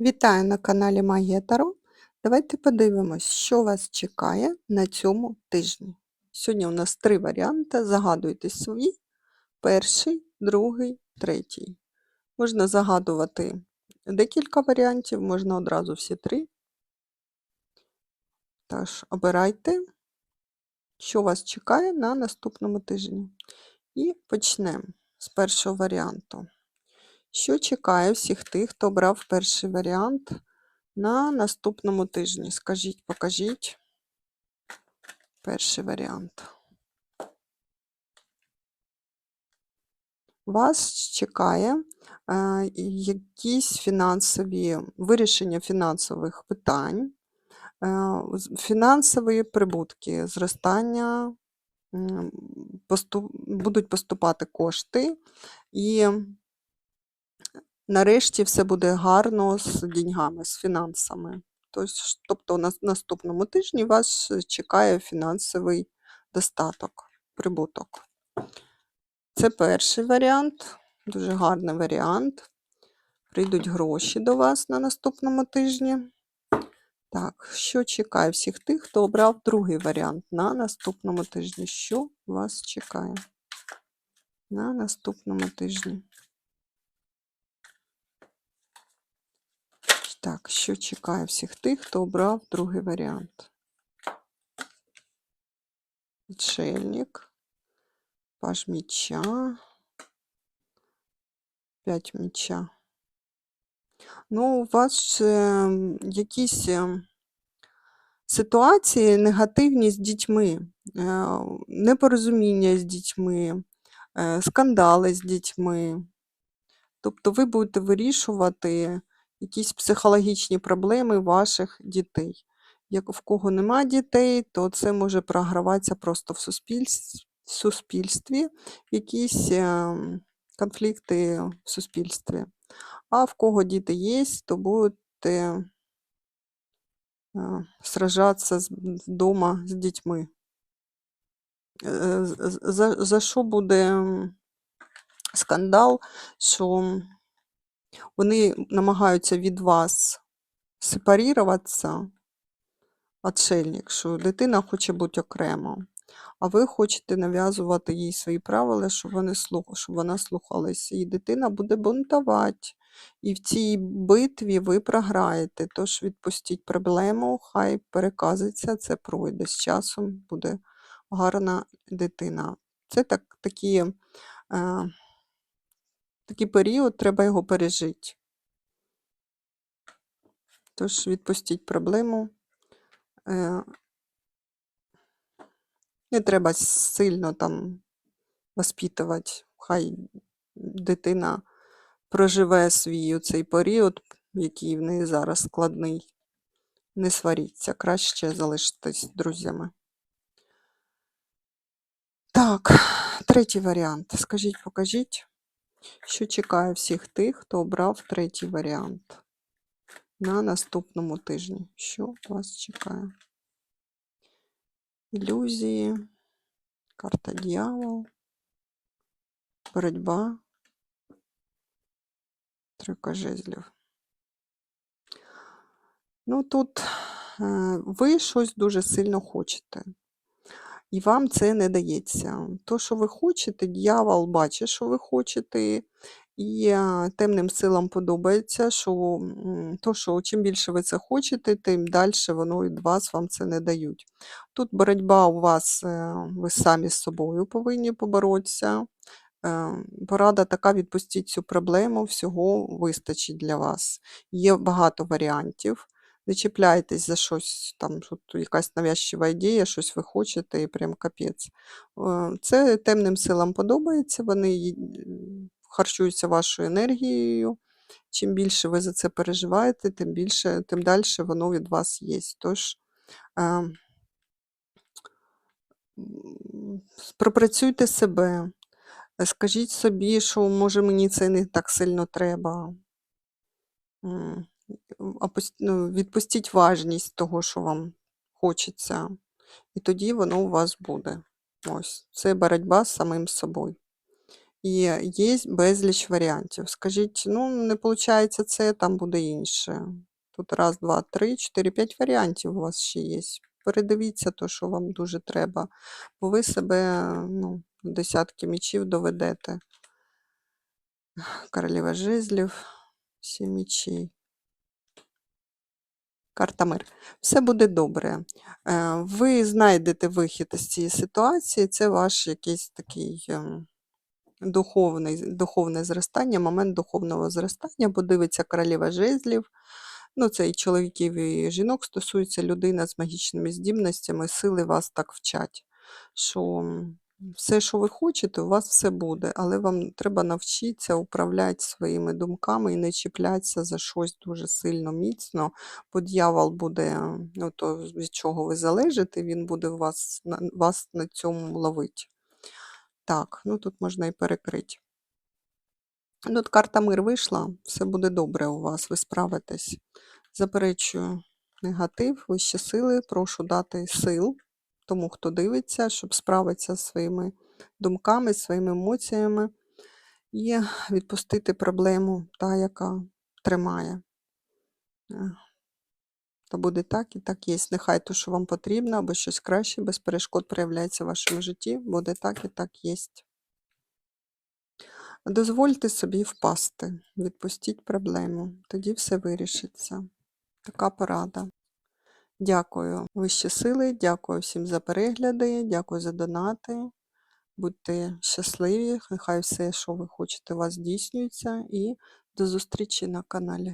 Вітаю на каналі Магія. Давайте подивимось, що вас чекає на цьому тижні. Сьогодні у нас три варіанти. Загадуйте свої: перший, другий, третій. Можна загадувати декілька варіантів, можна одразу всі три. Тож, обирайте, що вас чекає на наступному тижні. І почнемо з першого варіанту. Що чекає всіх тих, хто обрав перший варіант на наступному тижні? Скажіть, покажіть перший варіант. Вас чекає е, якісь фінансові вирішення фінансових питань, е, фінансові прибутки, зростання, м, посту- будуть поступати кошти і нарешті все буде гарно з деньгами, з фінансами. Тобто на наступному тижні вас чекає фінансовий достаток, прибуток. Це перший варіант, дуже гарний варіант. Прийдуть гроші до вас на наступному тижні. Так, що чекає всіх тих, хто обрав другий варіант на наступному тижні? Що вас чекає на наступному тижні? Так, що чекає всіх тих, хто обрав другий варіант? Відшельник, паж міча, п'ять міча. Ну, у вас е, якісь е, ситуації негативні з дітьми, е, непорозуміння з дітьми, е, скандали з дітьми. Тобто ви будете вирішувати якісь психологічні проблеми ваших дітей. Як в кого нема дітей, то це може програватися просто в суспільстві, в суспільстві якісь е, конфлікти в суспільстві. А в кого діти є, то будете е, сражатися вдома з дітьми. Е, За, за що буде скандал, що вони намагаються від вас сепаріруватися, отшельник, що дитина хоче бути окремо, а ви хочете нав'язувати їй свої правила, щоб, вони слух... щоб вона слухалася. І дитина буде бунтувати. І в цій битві ви програєте. Тож відпустіть проблему, хай переказується, це пройде. З часом буде гарна дитина. Це так, такі, е, такий період, треба його пережити. Тож відпустіть проблему. Е, Не треба сильно там воспитувати. Хай дитина проживе свій цей період, який в неї зараз складний. Не сваріться, краще залишитись друзями. Так, третій варіант. Скажіть, покажіть, що чекає всіх тих, хто обрав третій варіант на наступному тижні. Що вас чекає? Ілюзії, карта дьявол, боротьба, тройка жезлів. Ну, тут е, ви щось дуже сильно хочете, і вам це не дається. То, що ви хочете, дьявол бачить, що ви хочете, і темним силам подобається, що то, що чим більше ви це хочете, тим далі воно від вас вам це не дають. Тут боротьба у вас, е, ви самі з собою повинні поборотися. Е, Порада така, відпустіть цю проблему, всього вистачить для вас. Є багато варіантів. Не чіпляйтесь за щось, там тут якась навязчива ідея, щось ви хочете і прям капець. Е, Це темним силам подобається, вони харчуються вашою енергією. Чим більше ви за це переживаєте, тим більше, тим далі воно від вас є. Тож е, пропрацюйте себе. Скажіть собі, що може мені це не так сильно треба. Відпустіть важність того, що вам хочеться, і тоді воно у вас буде. Ось, це боротьба з самим собою. І є безліч варіантів. Скажіть, ну, не виходить це, там буде інше. Тут раз, два, три, чотири, п'ять варіантів у вас ще є. Передивіться то, що вам дуже треба, бо ви себе ну, десятки мічів доведете. Королева жезлів, сім мічей. Карта мир. Все буде добре. Е, Ви знайдете вихід із цієї ситуації. Це ваш якийсь такий ем, духовний, духовне зростання, момент духовного зростання, подивиться королева жезлів. Ну, це і чоловіків, і жінок стосується людина з магічними здібностями, сили вас так вчать, що все, що ви хочете, у вас все буде, але вам треба навчитися управляти своїми думками і не чіплятися за щось дуже сильно міцно, бо дьявол буде, ну, то від чого ви залежите, він буде вас, вас на цьому ловити. Так, ну тут можна і перекрити. Ну, от карта мир вийшла, все буде добре у вас, ви справитесь. Заперечую негатив, вищі сили, прошу дати сил тому, хто дивиться, щоб справитися зі своїми думками, своїми емоціями і відпустити проблему, та, яка тримає. Е, То буде так і так є. Нехай то, що вам потрібно, або щось краще, без перешкод проявляється в вашому житті, буде так і так є. Дозвольте собі впасти, відпустіть проблему, тоді все вирішиться. Така порада. Дякую, вищі сили, дякую всім за перегляди, дякую за донати. Будьте щасливі, нехай все, що ви хочете, у вас здійснюється. І до зустрічі на каналі.